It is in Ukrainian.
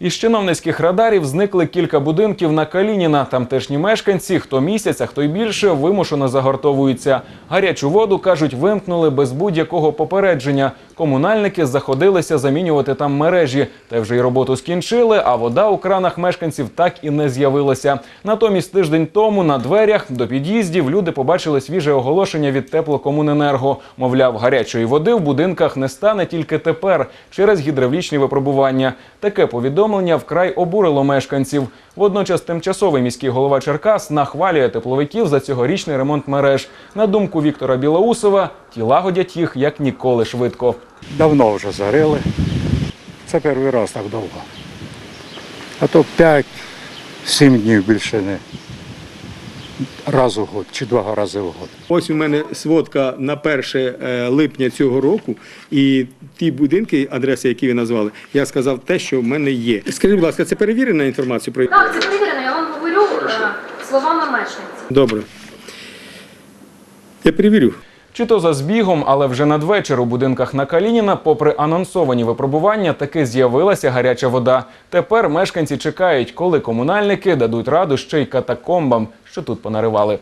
Із чиновницьких радарів зникли кілька будинків на Калініна. Тамтешні мешканці, хто місяць, а хто й більше, вимушено загортовуються. Гарячу воду, кажуть, вимкнули без будь-якого попередження. Комунальники заходилися замінювати там мережі. Та вже й роботу скінчили, а вода у кранах мешканців так і не з'явилася. Натомість тиждень тому на дверях до під'їздів люди побачили свіже оголошення від теплокомуненерго. Мовляв, гарячої води в будинках не стане тільки тепер через гідравлічні випробування. Таке повідомлення вкрай обурило мешканців. Водночас тимчасовий міський голова Черкас нахвалює тепловиків за цьогорічний ремонт мереж. На думку Віктора Білоусова, ті лагодять їх як ніколи швидко. Давно вже зарили. Це перший раз так довго. А то 5-7 днів більше не раз у год чи два рази в год. Ось у мене сводка на 1 е, липня цього року, і ті будинки, адреси, які ви назвали, я сказав те, що в мене є. Скажіть, будь ласка, це перевірена інформація про Так, це перевірено, я вам говорю е, словами мешканців. добре. Я перевірю. Чи то за збігом, але вже надвечір у будинках на Калініна, попри анонсовані випробування, таки з'явилася гаряча вода. Тепер мешканці чекають, коли комунальники дадуть раду ще й катакомбам, що тут понаривали.